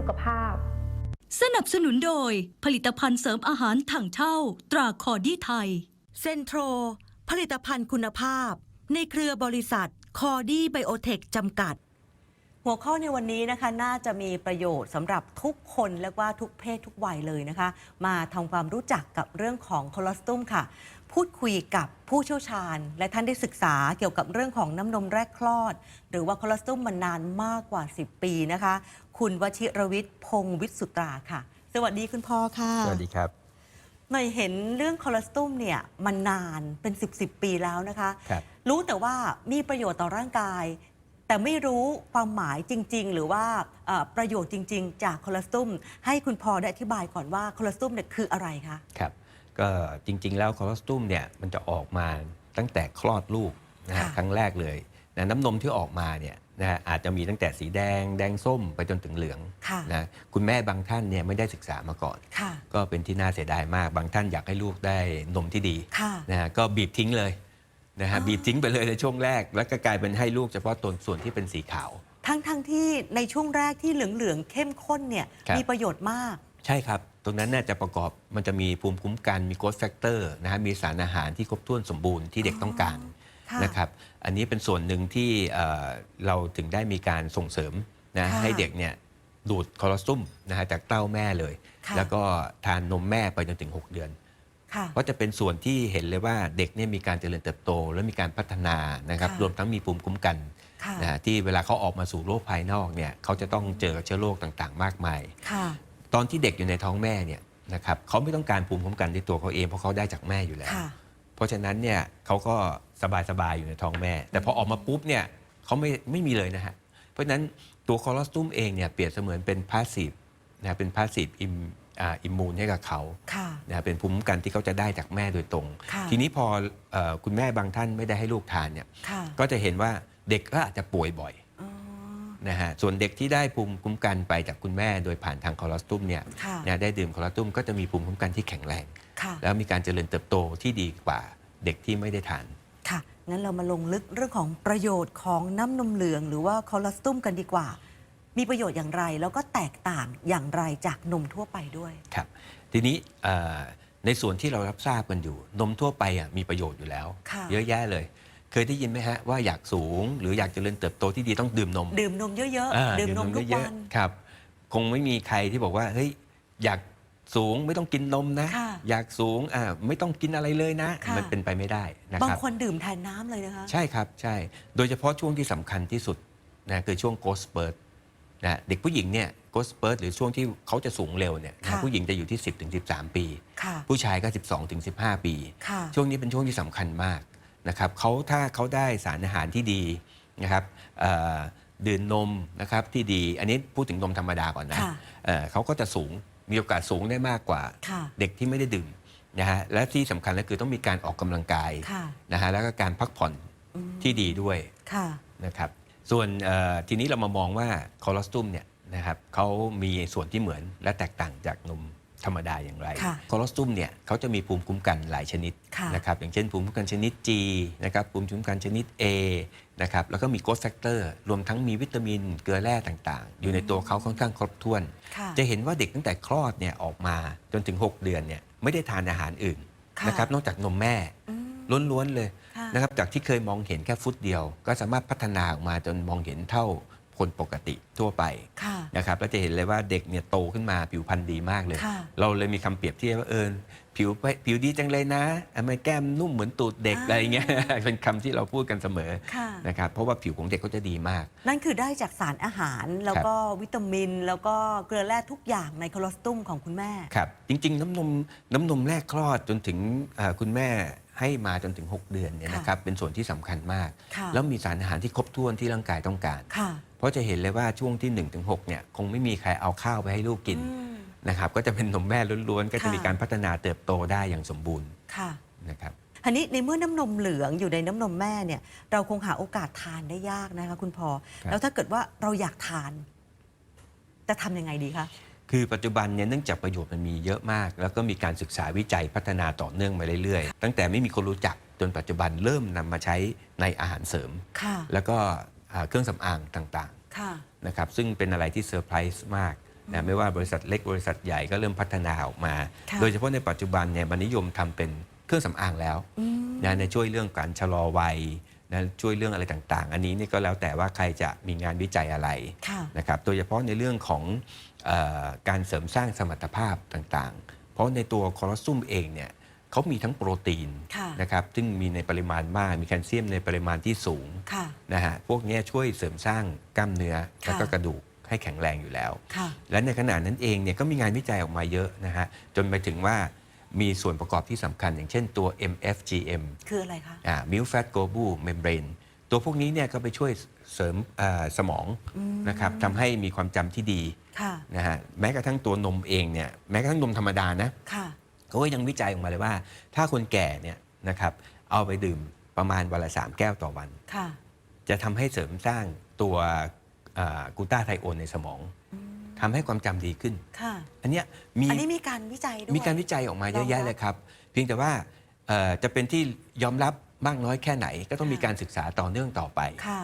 สุขภาพ สนับสนุนโดย ผลิตภัณฑ์เสริมอาหารถังเช่า ตราคอดี้ไทย เซนโทร ผลิตภัณฑ์คุณภาพ ในเครือบริษัทคอดี้ไบโอเทคจำกัด หัวข้อในวันนี้นะคะ น่าจะมีประโยชน์สำหรับทุกคนและว่าทุกเพศทุกวัยเลยนะคะ มาทำความรู้จักกับเรื่องของโคลอสตุมค่ะ พูดคุยกับผู้เชี่ยวชาญ และท่านได้ศึกษาเกี่ยวกับเรื่องของน้ำนมแรกคลอด หรือว่าโคลอสตุมมานานมากกว่า 10 ปีนะคะ คุณวชิรวิทย์พงศ์วิทย์สุตราค่ะ สวัสดีคุณพ่อค่ะสวัสดีครับหน่อยเห็นเรื่องคอเลสเตอรอลเนี่ยมันนานเป็น10บสปีแล้วนะคะครับรู้แต่ว่ามีประโยชน์ต่อร่างกาย แต่ไม่รู้ความหมายจริง ๆ หรือว่าเอ่อประโยชน์จริง ๆ จากคอเลสเตอรอลให้คุณพอได้อธิบายก่อนว่าคอเลสเตอรอลเนี่ยคืออะไรคะครับ ก็จริง ๆ แล้วคอลอสตุมเนี่ยมันจะออกมาตั้งแต่คลอดลูกนะฮะค่ะ ครั้งแรกเลยนะน้ำนมที่ออกมาเนี่ยนะฮะอาจจะมีตั้งแต่สีแดง แดงส้มไปจนถึงเหลืองค่ะ นะคุณแม่บางท่านเนี่ยไม่ได้ศึกษามาก่อน ค่ะ ก็เป็นที่น่าเสียดายมาก บางท่านอยากให้ลูกได้นมที่ดีค่ะ นะฮะก็บีบทิ้งเลยนะฮะอ๋อบีบทิ้งไปเลยในช่วงแรก แล้วก็กลายเป็นให้ลูกเฉพาะตนส่วนที่เป็นสีขาว ทั้งทั้งที่ในช่วงแรกที่เหลือง ๆ เข้มข้นเนี่ย ครับ มีประโยชน์มาก ใช่ครับ ตรงนั้นน่าจะประกอบมันจะมีภูมิคุ้มกันมีโกสแฟกเตอร์นะฮะมีสารอาหารที่ครบถ้วนสมบูรณ์ที่เด็กต้องการค่ะนะครับ อันนี้เป็นส่วนหนึ่งที่เอ่อเราถึงได้มีการส่งเสริมนะค่ะให้เด็กเนี่ยดูดคอลอสตุมนะฮะจากเต้าแม่เลย ค่ะ แล้วก็ทานนมแม่ไปจนถึง 6 เดือน ค่ะเพราะจะเป็นส่วนที่เห็นเลยว่าเด็กเนี่ยมีการเจริญเติบโต และมีการพัฒนานะครับค่ะ รวมทั้งมีภูมิคุ้มกันค่ะ นะฮะที่เวลาเขาออกมาสู่โลกภายนอกเนี่ยเขาจะต้องเจอกับเชื้อโรคต่างๆ มากมาย ค่ะ ตอนที่เด็กอยู่ในท้องแม่เนี่ยนะครับเขาไม่ต้องการภูมิคุ้มกันในตัวเขาเองเพราะเขาได้จากแม่อยู่แล้ว ค่ะ เพราะฉะนั้นเนี่ยเขาก็สบายๆอยู่ในท้องแม่ แต่พอออกมาปุ๊บเนี่ยเขาไม่ไม่มีเลยนะฮะเพราะฉะนั้นตัวคอลอสตุมเองเนี่ยเปรียบเสมือนเป็นพาสซีฟนะเป็นพาสซีฟอิมอิมมูนให้กับเขาค่ะ นะเป็นภูมิคุ้มกันที่เขาจะได้จากแม่โดยตรง ค่ะ ทีนี้พอเออคุณแม่บางท่านไม่ได้ให้ลูกทานเนี่ยค่ะ ก็จะเห็นว่าเด็กก็อาจจะป่วยบ่อยอ๋อ นะฮะส่วนเด็กที่ได้ภูมิคุ้มกันไปจากคุณแม่โดยผ่านทางคอลอสตุมเนี่ยค่ะนะได้ดื่มคอลอสตุมก็จะมีภูมิคุ้มกันที่แข็งแรง ค่ะ แล้วมีการเจริญเติบโตที่ดีกว่าเด็กที่ไม่ได้ทาน ค่ะ งั้นเรามาลงลึกเรื่องของประโยชน์ของน้ำนมเหลือง หรือว่าคอลอสตุมกันดีกว่า มีประโยชน์อย่างไร แล้วก็แตกต่างอย่างไรจากนมทั่วไปด้วย ครับทีนี้เอ่อในส่วนที่เรารับทราบกันอยู่ นมทั่วไปอะมีประโยชน์อยู่แล้ว ค่ะเยอะแยะเลย เคยได้ยินไหมฮะว่าอยากสูง หรืออยากเจริญเติบโตที่ดีต้องดื่มนมดื่มนมเยอะอ่าๆดื่มนมทุกเยวัอะน ๆครับ คงไม่มีใครที่บอกว่าเฮ้ยอยากสูงไม่ต้องกินนมนะ ค่ะอยากสูงอ่าไม่ต้องกินอะไรเลยนะ ค่ะ มันเป็นไปไม่ได้นะบาคงรับ คนดื่มแทนน้ำเลยนะคะ ใช่ครับ ใช่ โดยเฉพาะช่วงที่สำคัญที่สุดนะคือช่วงโกสเปิร์ตนะเด็กผู้หญิงเนี่ยโกสเปิร์ตหรือช่วงที่เขาจะสูงเร็วเนี่ยนะค่ะ ผู้หญิงจะอยู่ที่ 10ถึง13 ปี ค่ะ ผู้ชายก็ 12ถึง15 ปี ค่ะ ช่วงนี้เป็นช่วงที่สำคัญมาก นะครับเขาถ้าเขาได้สารอาหารที่ดีนะครับเอ่อดื่มนมนะครับที่ดี อันนี้พูดถึงนมธรรมดาก่อนนะค่ะเอ่อเขาก็จะสูงมีโอกาสสูงได้มากกว่าค่ะเด็กที่ไม่ได้ดื่มนะฮะและที่สำคัญก็คือต้องมีการออกกำลังกายค่ะนะฮะแล้วก็การพักผ่อนอืมที่ดีด้วยค่ะนะครับส่วนเอ่อทีนี้เรามามองว่าคอลอสตุมเนี่ยนะครับเขามีส่วนที่เหมือนและแตกต่างจากนม ธรรมดาอย่างไรค่ะคอลอสตุมเนี่ยเขาจะมีภูมิคุ้มกันหลายชนิดค่ะนะครับอย่างเช่นภูมิคุ้มกันชนิด G นะครับภูมิคุ้มกันชนิด A นะครับแล้วก็มีโกสแฟกเตอร์รวมทั้งมีวิตามินเกลือแร่ต่างๆ อยู่ในตัวเขาค่อนข้างครบถ้วนค่ะจะเห็นว่าเด็กตั้งแต่คลอดเนี่ยออกมาจนถึง 6 เดือนเนี่ยไม่ได้ทานอาหารอื่นค่ะนะครับนอกจากนมแม่อืมล้วนๆเลยค่ะนะครับจากที่เคยมองเห็นแค่ฟุตเดียว ก็สามารถพัฒนาออกมาจนมองเห็นเท่า คนปกติทั่วไปค่ะนะครับแล้วจะเห็นเลยว่าเด็กเนี่ยโตขึ้นมาผิวพรรณดีมากเลยค่ะเราเลยมีคำเปรียบเทียบว่าเออผิวไปผิวดีจังเลยนะทำไมแก้มนุ่มเหมือนตูดเด็กอ่าอะไรเงี้ยเป็นคำที่เราพูดกันเสมอค่ะนะครับเพราะว่าผิวของเด็กเขาจะดีมาก นั่นคือได้จากสารอาหารแล้วก็วิตามิน แล้วก็เกลือแร่ทุกอย่างในคอลอสตุมของคุณแม่ครับจริง ๆ น้ำนมน้ำนมแรกคลอดจนถึงเอ่อคุณแม่ ให้มาจนถึง 6 เดือนเนี่ยค่ะนะครับเป็นส่วนที่สำคัญมากค่ะแล้วมีสารอาหารที่ครบถ้วนที่ร่างกายต้องการค่ะเพราะจะเห็นเลยว่าช่วงที่1นถึงหเนี่ยคงไม่มีใครเอาข้าวไปให้ลูกกินอืมนะครับก็จะเป็นนมแม่ล้วนๆ ก็จะค่ะมีการพัฒนาเติบโตได้อย่างสมบูรณ์ค่ะนะครับอันนี้ในเมื่อน้ำนมเหลืองอยู่ในน้ำนมแม่เนี่ยเราคงหาโอกาสทานได้ยากนะคะคุณพอครับแล้วถ้าเกิดว่าเราอยากทาน จะทำยังไงดีคะ คือปัจจุบันเนี่ยเนื่องจากประโยชน์มันมีเยอะมาก แล้วก็มีการศึกษาวิจัยพัฒนาต่อเนื่องมาเรื่อยๆ ตั้งแต่ไม่มีคนรู้จักจนปัจจุบันเริ่มนำมาใช้ในอาหารเสริม ค่ะ แล้วก็อ่าเครื่องสำอางต่างค่ะ ๆนะครับซึ่งเป็นอะไรที่เซอร์ไพรส์มากนะไม่ว่าบริษัทเล็กบริษัทใหญ่ก็เริ่มพัฒนาออกมา ค่ะ โดยเฉพาะในปัจจุบันเนี่ยมันนิยมทำเป็นเครื่องสำอางแล้ว อืม นะในช่วยเรื่องการชะลอวัย นะช่วยเรื่องอะไรต่างๆ อันนี้นี่ก็แล้วแต่ว่าใครจะมีงานวิจัยอะไรค่ะนะครับโดยเฉพาะในเรื่องของเออการเสริมสร้างสมรรถภาพต่างๆ เพราะในตัวคอลลาซุมเองเนี่ยเขามีทั้งโปรตีนค่ะนะครับซึ่งมีในปริมาณมาก มีแคลเซียมในปริมาณที่สูงค่ะนะฮะพวกเนี้ยช่วยเสริมสร้างกล้ามเนื้อค่ะแล้วก็กระดูกให้แข็งแรงอยู่แล้วค่ะและในขณะนั้นเองเนี่ยก็มีงานวิจัยออกมาเยอะนะฮะจนไปถึงว่า มีส่วนประกอบที่สำคัญ อย่างเช่นตัว MFGM คืออะไรคะอ่า Milk Fat Globule Membrane ตัวพวกนี้เนี่ยก็ไปช่วยเสริมอ่าสมองนะครับทำให้มีความจำที่ดีค่ะนะฮะแม้กระทั่งตัวนมเองเนี่ยแม้กระทั่งนมธรรมดานะค่ะเขาก็ยังวิจัยออกมาเลยว่า ถ้าคนแก่เนี่ยนะครับเอาไปดื่มประมาณวันละสามแก้วต่อวันค่ะจะทำให้เสริมสร้างตัวอ่ากลูตาไทโอนในสมอง ทำให้ความจำดีขึ้น ค่ะ อันเนี้ยมีอันนี้มีการวิจัยด้วย มีการวิจัยออกมาเยอะแยะรองรับเลยครับ เพียงแต่ว่าเอ่อจะเป็นที่ยอมรับมากน้อยแค่ไหน ก็ต้องมีการศึกษาต่อเนื่องต่อไป ค่ะ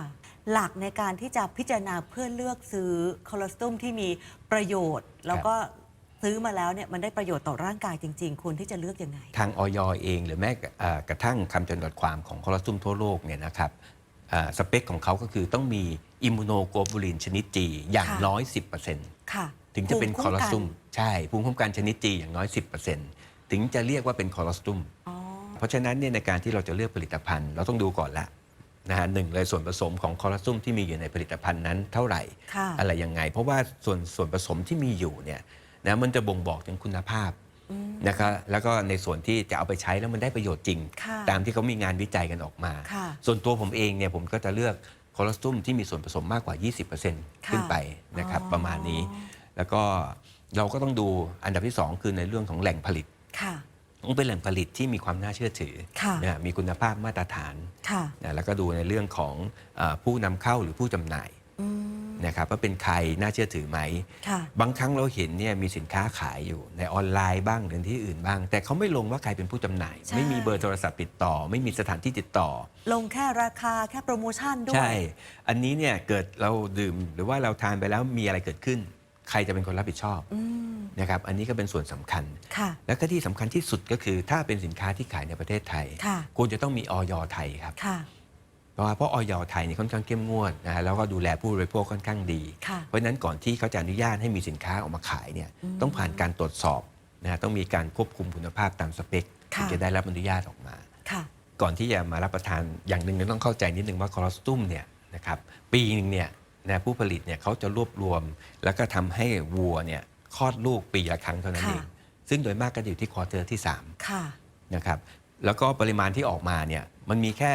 หลักในการที่จะพิจารณาเพื่อเลือกซื้อคอเลสเตอรอลที่มีประโยชน์ แล้วก็ซื้อมาแล้วเนี่ยมันได้ประโยชน์ต่อร่างกายจริง ๆ ควรที่จะเลือกยังไง ทางออยเองหรือแม้เอ่อกระทั่งคำจำกัดความของคอลลาซุมทั่วโลกเนี่ยนะครับอ่าสเปคของเขาก็คือต้องมี อิมมูโนโกลบูลินชนิดจีอย่างค่ะน้อย 10%ค่ะถึงจะเป็นภูคอลลาซุมกันใช่ภูมิคุ้มกันชนิดจีอย่างน้อย 10%ถึงจะเรียกว่าเป็นคอลลาซุมอ๋อเพราะฉะนั้นเนี่ยในการที่เราจะเลือกผลิตภัณฑ์ เราต้องดูก่อนละนะฮะหนึ่งเลยส่วนผสมของคอลลาซุมที่มีอยู่ในผลิตภัณฑ์นั้นเท่าไหร่ค่ะอะไรยังไง เพราะว่าส่วนส่วนผสมที่มีอยู่เนี่ยนะมันจะบ่งบอกถึงคุณภาพนะครับแล้วก็ในส่วนที่จะเอาไปใช้แล้วมันได้ประโยชน์จริงค่ะตามที่เขามีงานวิจัยกันออกมาค่ะส่วนตัวผมเองเนี่ยผมก็จะเลือก คอลลาซุมที่มีส่วนผสมมากกว่า 20%ขึ้นไปนะครับอ๋อประมาณนี้ แล้วก็เราก็ต้องดูอันดับที่สองคือในเรื่องของแหล่งผลิตค่ะต้องเป็นแหล่งผลิตที่มีความน่าเชื่อถือค่ะนะมีคุณภาพมาตรฐานค่ะนะแล้วก็ดูในเรื่องของเออผู้นำเข้าหรือผู้จำหน่ายอืม นะครับว่าเป็นใครน่าเชื่อถือไหม ค่ะ บางครั้งเราเห็นเนี่ยมีสินค้าขายอยู่ในออนไลน์บ้างหรือที่อื่นบ้าง แต่เขาไม่ลงว่าใครเป็นผู้จำหน่าย ใช่ ไม่มีเบอร์โทรศัพท์ติดต่อ ไม่มีสถานที่ติดต่อ ลงแค่ราคาแค่โปรโมชั่นด้วยใช่อันนี้เนี่ยเกิดเราดื่มหรือว่าเราทานไปแล้วมีอะไรเกิดขึ้น ใครจะเป็นคนรับผิดชอบอืม นะครับอันนี้ก็เป็นส่วนสำคัญ ค่ะ แล้วก็ที่สำคัญที่สุดก็คือถ้าเป็นสินค้าที่ขายในประเทศไทยค่ะ ควรจะต้องมีออยไทยครับ ค่ะ เพราะว่าเพราะออยไทยเนี่ยค่อนข้างเข้มงวดนะฮะแล้วก็ดูแลผู้บริโภคค่อนข้างดี ค่ะเพราะฉะนั้นก่อนที่เขาจะอนุญาตให้มีสินค้าออกมาขายเนี่ยต้องผ่านการตรวจสอบนะฮะต้องมีการควบคุมคุณภาพตามสเปคค่ะถึงจะได้รับอนุญาตออกมา ค่ะ ก่อนที่จะมารับประทานอย่างหนึ่งต้องเข้าใจนิดนึงว่าคอลอสตุมเนี่ยนะครับปีหนึงเนี่ยนะผู้ผลิตเนี่ยเขาจะรวบรวม แล้วก็ทำให้วัวเนี่ยคลอดลูกปีละครั้งเท่านั้นค่ะ เองซึ่งโดยมากก็อยู่ที่ควอเตอร์ที่สามค่ะ นะครับแล้วก็ปริมาณที่ออกมาเนี่ยมันมีแค่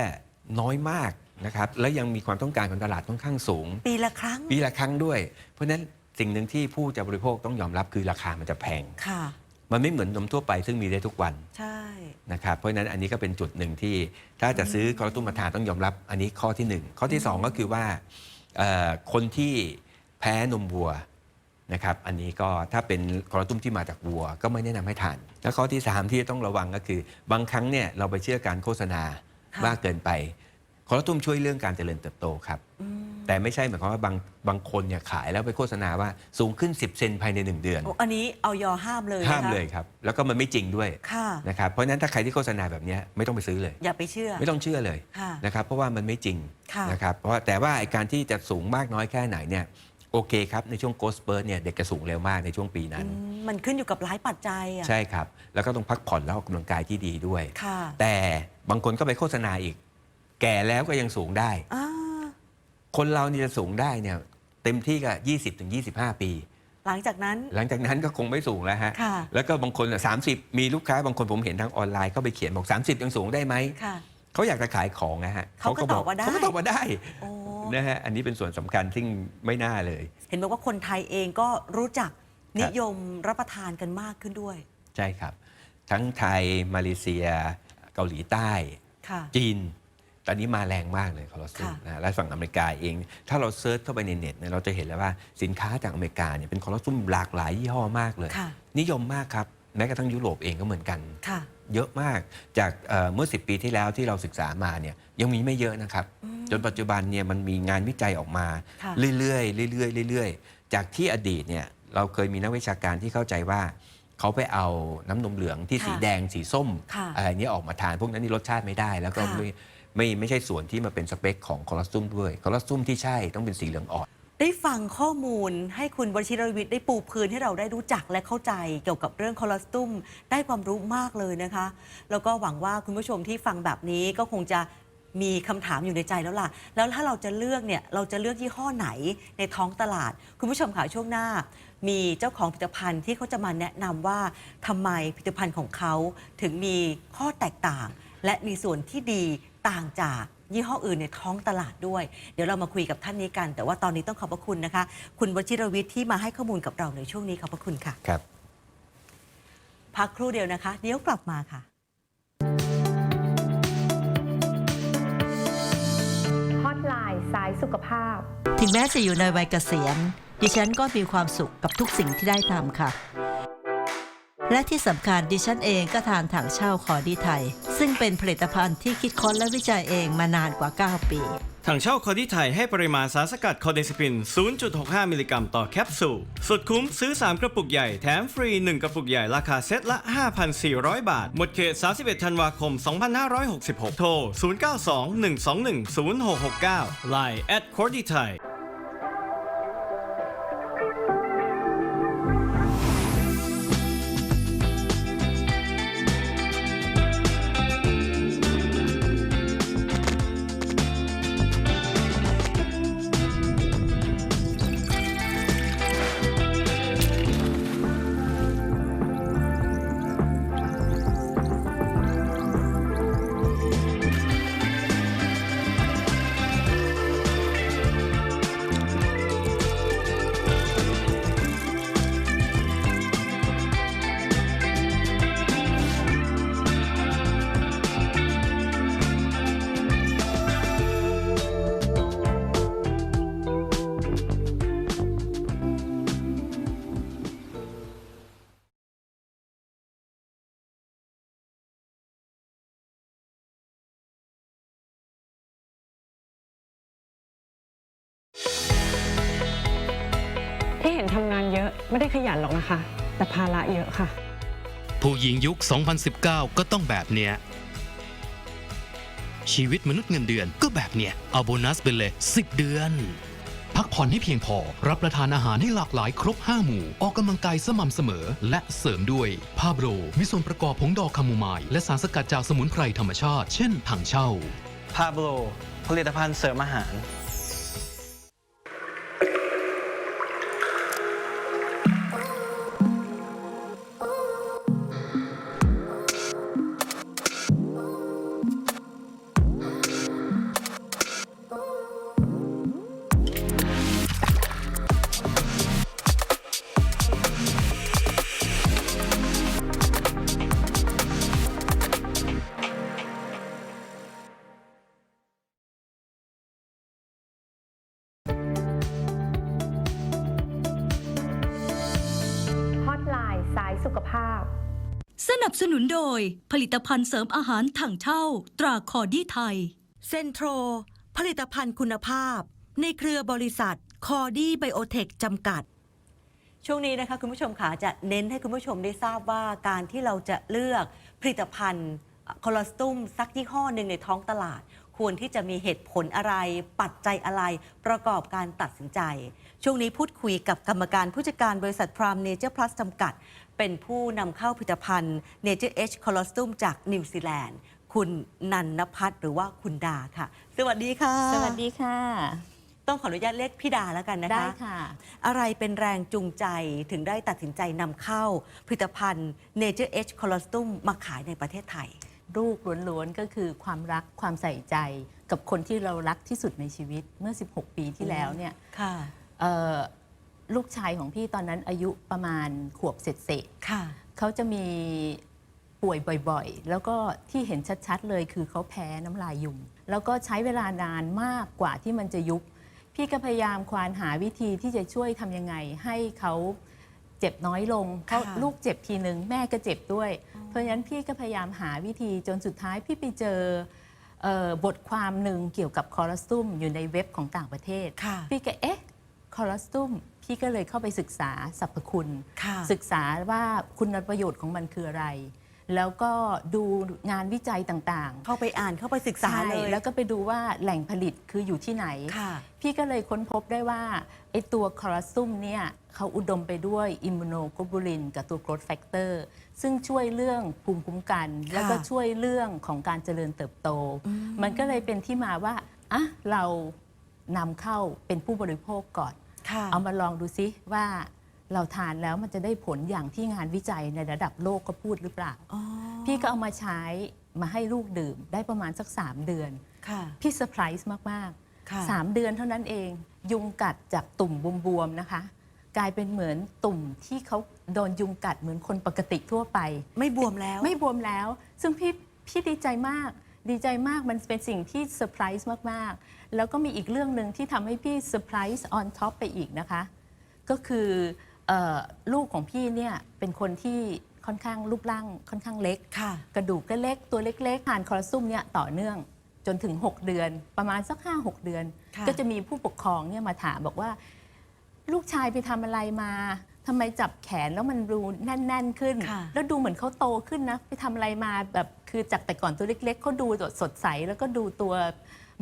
น้อยมากนะครับแล้วยังมีความต้องการของตลาดค่อนข้างสูง ปีละครั้ง ปีละครั้งด้วย เพราะฉะนั้นสิ่งหนึ่งที่ผู้จะบริโภคต้องยอมรับคือราคามันจะแพง ค่ะ มันไม่เหมือนนมทั่วไปซึ่งมีได้ทุกวันใช่ นะครับเพราะฉะนั้นอันนี้ก็เป็นจุดหนึ่งที่ถ้าจะซื้อคอลลาตุมมาทานต้องยอมรับอันนี้ข้อที่หนึ่งข้อที่สองก็คือว่าเอ่อคนที่แพ้นมวัวนะครับอันนี้ก็ถ้าเป็นคอลลาตุมที่มาจากวัว ก็ไม่แนะนำให้ทาน แล้วข้อที่3ที่ต้องระวังก็คือ บางครั้งเนี่ยเราไปเชื่อการโฆษณาค่ะ มากเกินไปคอลลาตุมช่วยเรื่องการเจริญเติบโตครับอืมแต่ไม่ใช่หมายความว่าบางบางคนเนี่ยขายแล้วไปโฆษณาว่าสูงขึ้น 10 เซนภายใน 1 เดือนโอ้อันนี้เอายอห้ามเลยนะคะห้ามเลยครับ แล้วก็มันไม่จริงด้วยค่ะนะครับเพราะฉะนั้นถ้าใครที่โฆษณาแบบเนี้ยไม่ต้องไปซื้อเลย อย่าไปเชื่อ ไม่ต้องเชื่อเลยค่ะนะครับเพราะว่ามันไม่จริงค่ะนะครับเพราะว่าแต่ว่าไอ้การที่จะสูงมากน้อยแค่ไหนเนี่ยโอเคครับ ในช่วงโกสเปิร์เนี่ยเด็กจะสูงเร็วมากในช่วงปีนั้นอืมมันขึ้นอยู่กับหลายปัจจัยอะใช่ครับ แล้วก็ต้องพักผ่อนแล้วออกกำลังกายที่ดีด้วยค่ะแต่ บางคนก็ไปโฆษณาอีก แก่แล้วก็ยังสูงได้ อ่าคนเรานี่จะสูงได้เนี่ยเต็มที่ก็20ถึง25ปี หลังจากนั้น หลังจากนั้นก็คงไม่สูงแล้วฮะ ค่ะ แล้วก็บางคนสามสิบมีลูกค้าบางคนผมเห็นทางออนไลน์เขาไปเขียนบอก 30 ยังสูงได้ไหม ค่ะ เขาอยากจะขายของนะฮะเขาก็ตอบว่าได้ เขาก็ตอบว่าได้โอ้นะฮะอันนี้เป็นส่วนสำคัญซึ่งไม่น่าเลย เห็นบอกว่าคนไทยเองก็รู้จักนิยมรับประทานกันมากขึ้นด้วย ใช่ครับ ทั้งไทย มาเลเซีย เกาหลีใต้ ค่ะ จีน ตอนนี้มาแรงมากเลยคอลลาซุมค่ะนะและฝั่งอเมริกาเอง ถ้าเราเซิร์ชเข้าไปในเน็ตเนี่ยเราจะเห็นแล้วว่าสินค้าจากอเมริกาเนี่ยเป็นคอลลาซุมหลากหลายยี่ห้อมากเลย ค่ะ นิยมมากครับ แม้กระทั่งยุโรปเองก็เหมือนกัน ค่ะ เยอะมากจากเอ่อเมื่อ 10 ปีที่แล้วที่เราศึกษามาเนี่ยยังมีไม่เยอะนะครับจนปัจจุบันเนี่ยมันมีงานวิจัยออกมา ค่ะ เรื่อยๆเรื่อยๆเรื่อยๆ จากที่อดีตเนี่ยเราเคยมีนักวิชาการที่เข้าใจว่า เขาไปเอาน้ำนมเหลืองที่ค่ะสีแดงสีส้มค่ะอะไรเนี้ยออกมาทานพวกนั้นนี่รสชาติไม่ได้แล้วก็ค่ะไม่ไม่ไม่ใช่ส่วนที่มาเป็นสเปคของคอลลาสตุมด้วยคอลลาสตุมที่ใช่ต้องเป็นสีเหลืองอ่อน ได้ฟังข้อมูลให้คุณวชิรวิทย์ได้ปูพื้นให้เราได้รู้จักและเข้าใจเกี่ยวกับเรื่องคอลลาสตุมได้ความรู้มากเลยนะคะ แล้วก็หวังว่าคุณผู้ชมที่ฟังแบบนี้ก็คงจะมีคำถามอยู่ในใจแล้วล่ะ แล้วถ้าเราจะเลือกเนี่ย เราจะเลือกยี่ห้อไหนในท้องตลาด คุณผู้ชมค่ะช่วงหน้า มีเจ้าของผลิตภัณฑ์ที่เขาจะมาแนะนำว่าทำไมผลิตภัณฑ์ของเขาถึงมีข้อแตกต่าง และมีส่วนที่ดีต่างจากยี่ห้ออื่นในท้องตลาดด้วย เดี๋ยวเรามาคุยกับท่านนี้กัน แต่ว่าตอนนี้ต้องขอบพระคุณนะคะ คุณวชิรวิทย์ที่มาให้ข้อมูลกับเราในช่วงนี้ขอบพระคุณค่ะ ครับ พักครู่เดียวนะคะ เดี๋ยวกลับมาค่ะ สายสุขภาพ ถึงแม้จะอยู่ในวัยเกษียณ ดิฉันก็มีความสุขกับทุกสิ่งที่ได้ทำค่ะ และที่สำคัญดิฉันเองก็ทานถังเช่าคอดีไทย ซึ่งเป็นผลิตภัณฑ์ที่คิดค้นและวิจัยเองมานานกว่า 9 ปี ถังเช่าคอดิไทยให้ปริมาณสารสกัดคอเดซิปิน 0.65 มิลลิกรัมต่อแคปซูล สุดคุ้มซื้อ 3 กระปุกใหญ่แถมฟรี 1 กระปุกใหญ่ราคาเซ็ตละ 5,400 บาท หมดเขต 31 ธันวาคม 2566 โทร 0921210669 Line at c o r d i t เห็นทำงานเยอะไม่ได้ขยันหรอกนะคะ แต่ภาระเยอะค่ะ ผู้หญิงยุค 2019 ก็ต้องแบบเนี้ย ชีวิตมนุษย์เงินเดือนก็แบบเนี้ย เอาโบนัสไปเลย 10 เดือน พักผ่อนให้เพียงพอ รับประทานอาหารให้หลากหลายครบ 5 หมู่ ออกกำลังกายสม่ำเสมอ และเสริมด้วยพาโบรมีส่วนประกอบผงดอกคาโมไมล์และสารสกัดจากสมุนไพรธรรมชาติ เช่นถังเช่าพาโบรผลิตภัณฑ์เสริมอาหาร สายสุขภาพ สนับสนุนโดย ผลิตภัณฑ์เสริมอาหารถังเช่า ตราคอดี้ไทย เซนโทร ผลิตภัณฑ์คุณภาพ ในเครือบริษัทคอดี้ไบโอเทคจำกัด ช่วงนี้นะคะคุณผู้ชมค่ะจะเน้นให้คุณผู้ชมได้ทราบว่าการที่เราจะเลือกผลิตภัณฑ์คอลลาสตุมสักยี่ห้อหนึ่งในท้องตลาด ควรที่จะมีเหตุผลอะไร ปัจจัยอะไร ประกอบการตัดสินใจ ช่วงนี้พูดคุยกับกรรมการผู้จัดการบริษัทพรามเนเจอร์พลัสจำกัด เป็นผู้นำเข้าผลิตภัณฑ์ Nature Edge Colostum จากนิวซีแลนด์ คุณนันนพัฒน์หรือว่าคุณดาค่ะ สวัสดีค่ะ สวัสดีค่ะ ต้องขออนุญาตเรียกพี่ดาแล้วกันนะคะ ได้ค่ะ อะไรเป็นแรงจูงใจถึงได้ตัดสินใจนำเข้าผลิตภัณฑ์ Nature Edge Colostum มาขายในประเทศไทย ลูกล้วนๆก็คือความรักความใส่ใจกับคนที่เรารักที่สุดในชีวิตเมื่อ 16 ปีที่แล้วเนี่ยค่ะเอ่อ ลูกชายของพี่ตอนนั้นอายุประมาณขวบเศษค่ะๆเขาจะมีป่วยบ่อยๆ แล้วก็ที่เห็นชัดๆเลยคือเขาแพ้น้ำลายยุง แล้วก็ใช้เวลานานมากกว่าที่มันจะยุบ พี่ก็พยายามควานหาวิธีที่จะช่วยทำยังไง ให้เขาเจ็บน้อยลงเพราะค่ะ ลูกเจ็บทีหนึ่งแม่ก็เจ็บด้วย เพราะฉะนั้นพี่ก็พยายามหาวิธีจนสุดท้ายพี่ไปเจอเอ่อบทความหนึ่งเกี่ยวกับคอรัสตุมอยู่ในเว็บของต่างประเทศ ค่ะ พี่ก็เอ๊ะ คอลลาสตุมพี่ก็เลยเข้าไปศึกษาสรรพคุณ ค่ะ ศึกษาว่าคุณประโยชน์ของมันคืออะไร แล้วก็ดูงานวิจัยต่างๆเข้าไปอ่านเข้าไปศึกษาใช่เลยแล้วก็ไปดูว่าแหล่งผลิตคืออยู่ที่ไหน ค่ะ พี่ก็เลยค้นพบได้ว่าไอตัวคอลลาซุมเนี่ยเขาอุดมไปด้วยอิมมูโนโกบูลิน กับตัวโกรทแฟกเตอร์ซึ่งช่วยเรื่องภูมิคุ้มกัน แล้วก็ช่วยเรื่องของการเจริญเติบโต มันก็เลยเป็นที่มาว่าอะเรา นำเข้าเป็นผู้บริโภคก่อน ค่ะ เอามาลองดูซิว่าเราทานแล้วมันจะได้ผลอย่างที่งานวิจัยในระดับโลกก็พูดหรือเปล่า อ๋อพี่ก็เอามาใช้มาให้ลูกดื่มได้ประมาณสัก 3 เดือน ค่ะพี่เซอร์ไพรส์มาก ค่ะๆ 3 เดือนเท่านั้นเอง ยุงกัดจากตุ่มบวมๆนะคะ กลายเป็นเหมือนตุ่มที่เขาโดนยุงกัดเหมือนคนปกติทั่วไป ไม่บวมแล้ว ไม่บวมแล้ว ซึ่งพี่พี่ดีใจมาก ดีใจมากมันเป็นสิ่งที่เซอร์ไพรส์มาก ๆ แล้วก็มีอีกเรื่องหนึ่งที่ทำให้พี่เซอร์ไพรส์ออนท็อปไปอีกนะคะ ก็คือเออลูกของพี่เนี่ยเป็นคนที่ค่อนข้างรูปร่างค่อนข้างเล็กค่ะกระดูกก็เล็กตัวเล็กๆทานคอลลาซุมเนี่ยต่อเนื่องจนถึง 6 เดือน ประมาณสัก 5-6 เดือนค่ะก็จะมีผู้ปกครองเนี่ยมาถามบอกว่า ลูกชายไปทำอะไรมาทำไมจับแขนแล้วมันดูแน่น ๆ ขึ้นค่ะแล้วดูเหมือนเขาโตขึ้นนะ ไปทำอะไรมาแบบ คือจากแต่ก่อนตัวเล็กๆเขาดูสดใสแล้วก็ดูตัว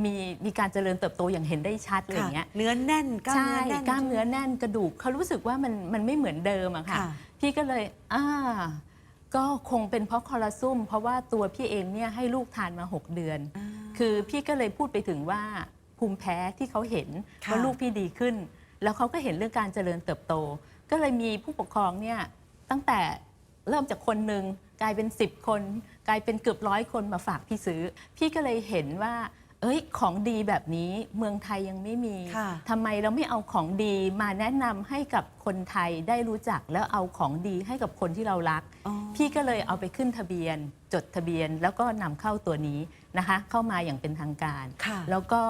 มีมีการเจริญเติบโตอย่างเห็นได้ชัดอะไรอย่างเงี้ยเนื้อแน่นกล้ามใช่เนื้อแน่น กล้ามเนื้อแน่นกระดูกเขารู้สึกว่ามันมันไม่เหมือนเดิมอะค่ะ ค่ะ พี่ก็เลยอ่าก็คงเป็นเพราะคอลลาซุมเพราะว่าตัวพี่เองเนี่ยให้ลูกทานมา 6 เดือน อ่า คือพี่ก็เลยพูดไปถึงว่าภูมิแพ้ที่เขาเห็นค่ะ ว่าลูกพี่ดีขึ้น แล้วเขาก็เห็นเรื่องการเจริญเติบโต ก็เลยมีผู้ปกครองเนี่ยตั้งแต่เริ่มจากคนหนึ่งกลายเป็น 10 คน กลายเป็นเกือบร้อยคนมาฝากพี่ซื้อ พี่ก็เลยเห็นว่า เอ้ยของดีแบบนี้เมืองไทยยังไม่มีค่ะทำไมเราไม่เอาของดีมาแนะนำให้กับคนไทยได้รู้จักแล้วเอาของดีให้กับคนที่เรารัก อ๋อ พี่ก็เลยเอาไปขึ้นทะเบียน จดทะเบียนแล้วก็นำเข้าตัวนี้นะคะ เข้ามาอย่างเป็นทางการ ค่ะ แล้วก็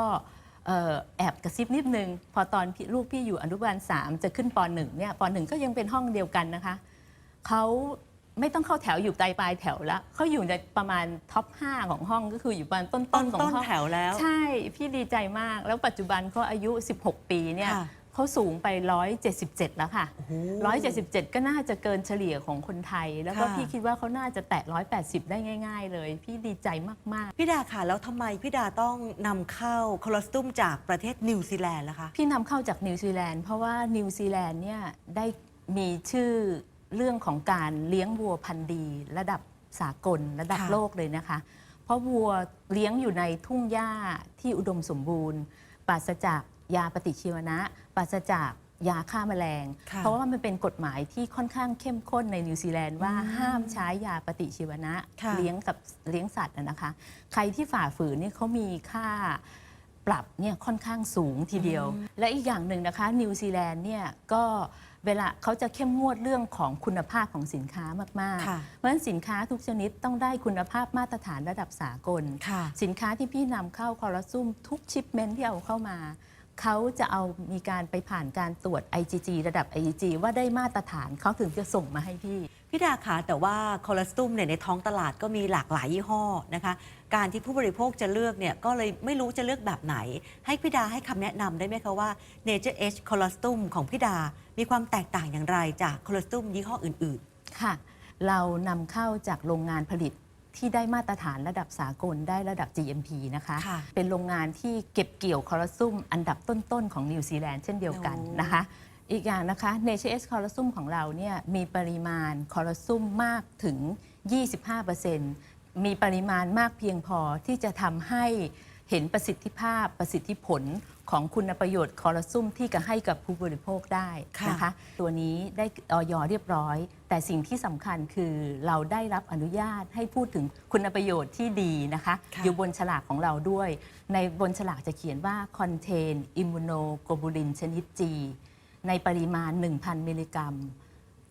เอ่อแอบกระซิบนิดนึง พอตอนพี่ลูกพี่อยู่อนุบาลสามจะขึ้นปหนึ่งเนี่ยปหนึ่งก็ยังเป็นห้องเดียวกันนะคะ เขา ไม่ต้องเข้าแถวอยู่ปลายปลายแถวแล้วเขาอยู่ในประมาณท็อป 5 ของห้องก็คืออยู่ประมาณต้นต้ต้นนๆของต้นห้อง แถวแล้ว ใช่ พี่ดีใจมากแล้วปัจจุบันเขาอายุ 16 ปีเนี่ยค่ะเขาสูงไป 177 แล้วค่ะโอ้โห177 ก็น่าจะเกินเฉลี่ยของคนไทย แล้วก็ค่ะ พี่คิดว่าเขาน่าจะแตะ 180 ได้ง่าย ๆ เลย พี่ดีใจมาก พี่ดาค่ะแล้วทำไมพี่ดาต้องนำเข้าคอลลาสตุมจากประเทศนิวซีแลนด์ล่ะคะ ๆ พี่นำเข้าจากนิวซีแลนด์เพราะว่านิวซีแลนด์เนี่ยได้มีชื่อ เรื่องของการเลี้ยงวัวพันธุ์ดี ระดับสากลระดับค่ะโลกเลยนะคะ เพราะวัวเลี้ยงอยู่ในทุ่งหญ้าที่อุดมสมบูรณ์ ปราศจากยาปฏิชีวนะ ปราศจากยาฆ่าแมลงค่ะเพราะว่ามันเป็นกฎหมายที่ค่อนข้างเข้มข้นในนิวซีแลนด์ว่าห้ามใช้ยาปฏิชีวนะค่ะเลี้ยงกับเลี้ยงสัตว์นะนะคะ ใครที่ฝ่าฝืนเนี่ยเขามีค่าปรับเนี่ยค่อนข้างสูงทีเดียว และอีกอย่างหนึ่งนะคะนิวซีแลนด์เนี่ยก็ เวลาเขาจะเข้มงวดเรื่องของคุณภาพของสินค้ามากค่ะๆ เพราะฉะนั้นสินค้าทุกชนิดต้องได้คุณภาพมาตรฐานระดับสากล ค่ะ สินค้าที่พี่นำเข้าคอลลาซุมทุกชิปเมนต์ที่เอาเข้ามา เขาจะเอามีการไปผ่านการตรวจ IgG ระดับ IgG ว่าได้มาตรฐานเขาถึงจะส่งมาให้พี่ พี่ดาค่ะแต่ว่าคอลลาสตุมเนี่ยในท้องตลาดก็มีหลากหลายยี่ห้อนะคะ การที่ผู้บริโภคจะเลือกเนี่ยก็เลยไม่รู้จะเลือกแบบไหน ให้พี่ดาให้คำแนะนำได้ไหมคะว่า Nature Edge คอลลาสตุมของพี่ดา มีความแตกต่างอย่างไรจากคอลลาสตุมยี่ห้ออื่นค่ะ เรานำเข้าจากโรงงานผลิต ที่ได้มาตรฐานระดับสากลได้ระดับ GMP นะคะ ค่ะ เป็นโรงงานที่เก็บเกี่ยวคอลลาซุมอันดับต้น ๆ ของนิวซีแลนด์เช่นเดียวกันโอ้นะคะ อีกอย่างนะคะ Nature S คอลลาซุมของเราเนี่ยมีปริมาณคอลลาซุมมากถึง 25%มีปริมาณมากเพียงพอที่จะทำให้เห็นประสิทธิภาพประสิทธิผล ของคุณประโยชน์คอลลาซุมที่จะให้กับผู้บริโภคได้นะคะตัวนี้ได้ออยเรียบร้อย แต่สิ่งที่สำคัญคือเราได้รับอนุญาตให้พูดถึงคุณประโยชน์ที่ดีนะคะค่ะอยู่บนฉลากของเราด้วย ในบนฉลากจะเขียนว่า contain immunoglobulin ชนิด G ในปริมาณ 1,000 มิลลิกรัม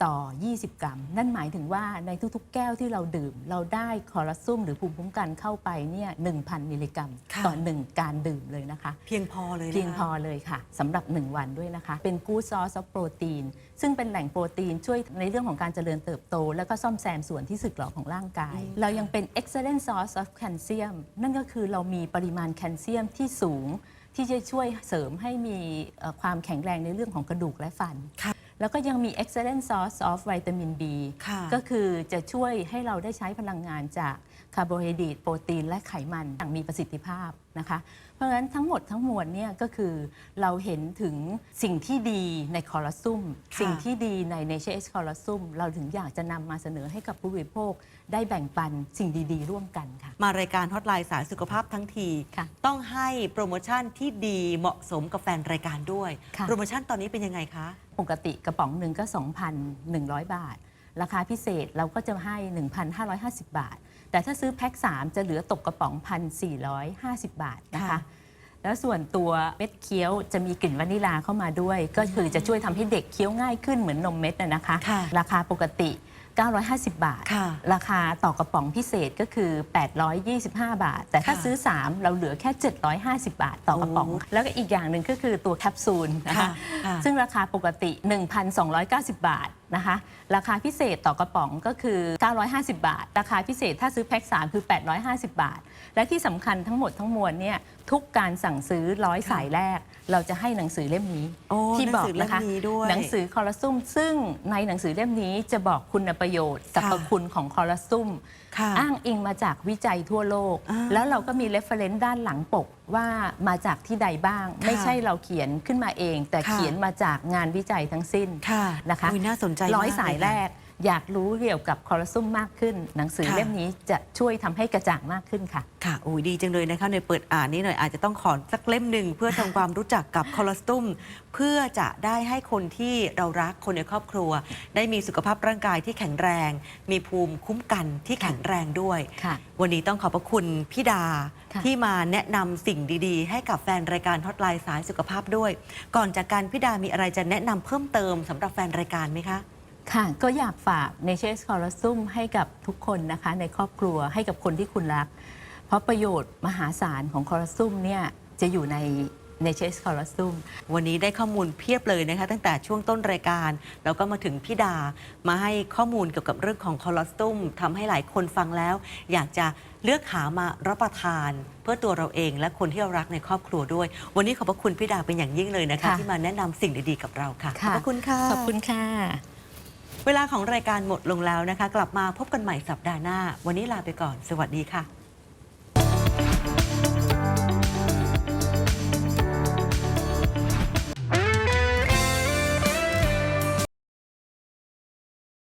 ต่อ 20 กรัม นั่นหมายถึงว่าในทุกๆ แก้วที่เราดื่ม เราได้คอลลาซุมหรือภูมิคุ้มกันเข้าไปเนี่ย1,000 มิลลิกรัม ค่ะ ต่อ 1 การดื่มเลยนะคะๆเพียงพอเลยนะคะ เพียงพอเลยค่ะสำหรับ 1 วันด้วยนะคะ เป็นกูซอสโปรตีน ซึ่งเป็นแหล่งโปรตีนช่วยในเรื่องของการเจริญเติบโต แล้วก็ซ่อมแซมส่วนที่สึกหรอของร่างกาย เรายังเป็น excellent source of calcium นั่นก็คือเรามีปริมาณแคลเซียมที่สูง ที่จะช่วยเสริมให้มีเอ่อความแข็งแรงในเรื่องของกระดูกและฟัน ค่ะ แล้วก็ยังมี excellent source of vitamin B ค่ะก็คือจะช่วยให้เราได้ใช้พลังงานจากคาร์โบไฮเดรตโปรตีนและไขมันอย่างมีประสิทธิภาพนะคะ เพราะฉะนั้นทั้งหมดทั้งมวลเนี่ยก็คือเราเห็นถึงสิ่งที่ดีในคอรัสซุมค่ะสิ่งที่ดีใน Nature X คอรัสซุมเราถึงอยากจะนำมาเสนอให้กับผู้บริโภค ได้แบ่งปันสิ่งดีๆ ร่วมกันค่ะ มารายการฮอตไลน์สายสุขภาพทั้งที ค่ะต้องให้โปรโมชั่นที่ดีเหมาะสมกับแฟนรายการด้วย ค่ะ โปรโมชั่นตอนนี้เป็นยังไงคะ ปกติกระป๋องหนึ่งก็ 2,100 บาท ราคาพิเศษเราก็จะให้ 1,550 บาท แต่ถ้าซื้อแพ็ค3 จะเหลือตกกระป๋อง 1,450 บาทนะคะ ค่ะ แล้วส่วนตัวเม็ดเคี้ยวจะมีกลิ่นวานิลาเข้ามาด้วย ก็คือจะช่วยทำให้เด็กเคี้ยวง่ายขึ้นเหมือนนมเม็ดนะนะคะ ค่ะราคาปกติ 950 บาท ค่ะราคาต่อกระป๋องพิเศษก็คือ 825 บาท แต่ถ้าค่ะซื้อ 3 เราเหลือแค่ 750 บาทต่อกระป๋อง โอ้แล้วก็อีกอย่างหนึ่งก็คือตัวแคปซูลนะคะค่ะค่ะ ซึ่งราคาปกติ 1,290 บาท นะคะ ราคาพิเศษต่อกระป๋องก็คือ 950 บาท ราคาพิเศษถ้าซื้อแพ็ค3 คือ 850 บาท และที่สำคัญทั้งหมดทั้งมวลเนี่ยทุกการสั่งซื้อร้อยสายแรก เราจะให้หนังสือเล่มนี้โอ้ที่บอกหนังสือเล่นะมคะนี้ด้วยหนังสือคอรัสซุมซึ่งในหนังสือเล่มนี้จะบอกคุณประโยชน์สรรพคุณของคอรัสซุมค่ะ อ้างอิงมาจากวิจัยทั่วโลกอ่าแล้วเราก็มี reference ด้านหลังปกว่ามาจากที่ใดบ้าง ไม่ใช่เราเขียนขึ้นมาเอง แต่ค่ะเขียนมาจากงานวิจัยทั้งสิ้นค่ะนะคะอุ๊ยน่าสนใจร้อยมากสายเลยค่ะแรก อยากรู้เกี่ยวกับคอรัสซุมมากขึ้น หนังสือค่ะ เล่มนี้จะช่วยทำให้กระจ่างมากขึ้นค่ะ ค่ะโอ้ยดีจังเลยนะคะในเปิดอ่านนี่หน่อยอาจจะต้องขอสักเล่มหนึ่งเพื่อทำความรู้จักกับคอเลสเตอรอลเพื่อจะได้ให้คนที่เรารักคนในครอบครัว ได้มีสุขภาพร่างกายที่แข็งแรง มีภูมิคุ้มกันที่แข็งแรงด้วย ค่ะ วันนี้ต้องขอบพระคุณพี่ดาค่ะ ที่มาแนะนำสิ่งดีๆ ให้กับแฟนรายการฮอตไลน์สายสุขภาพด้วย ก่อนจากการพี่ดามีอะไรจะแนะนำเพิ่มเติมสำหรับแฟนรายการไหมคะ ค่ะ ก็อยากฝาก n a t u r e s c o l a s u m ให้กับทุกคนนะคะ ในครอบครัวให้กับคนที่คุณรัก เพราะประโยชน์มหาศาลของคอรัสซุมเนี่ยจะอยู่ใน n a t u r e s c o l a s u m วันนี้ได้ข้อมูลเพียบเลยนะคะ ตั้งแต่ช่วงต้นรายการ แล้วก็มาถึงพี่ดามาให้ข้อมูลเกี่ยวกับเรื่องของคอลอสตุมทำให้หลายคนฟังแล้ว อยากจะเลือกหามารับประทาน เพื่อตัวเราเองและคนที่เรารักในครอบครัวด้วย วันนี้ขอบพระคุณพี่ดาเป็นอย่างยิ่งเลยนะคะค่ะที่มาแนะนำสิ่งดีๆกับเราค่ะขอบค่ะพระคุณค่ะขอบคุณค่ะ เวลาของรายการหมดลงแล้วนะคะ กลับมาพบกันใหม่สัปดาห์หน้า วันนี้ลาไปก่อน สวัสดีค่ะ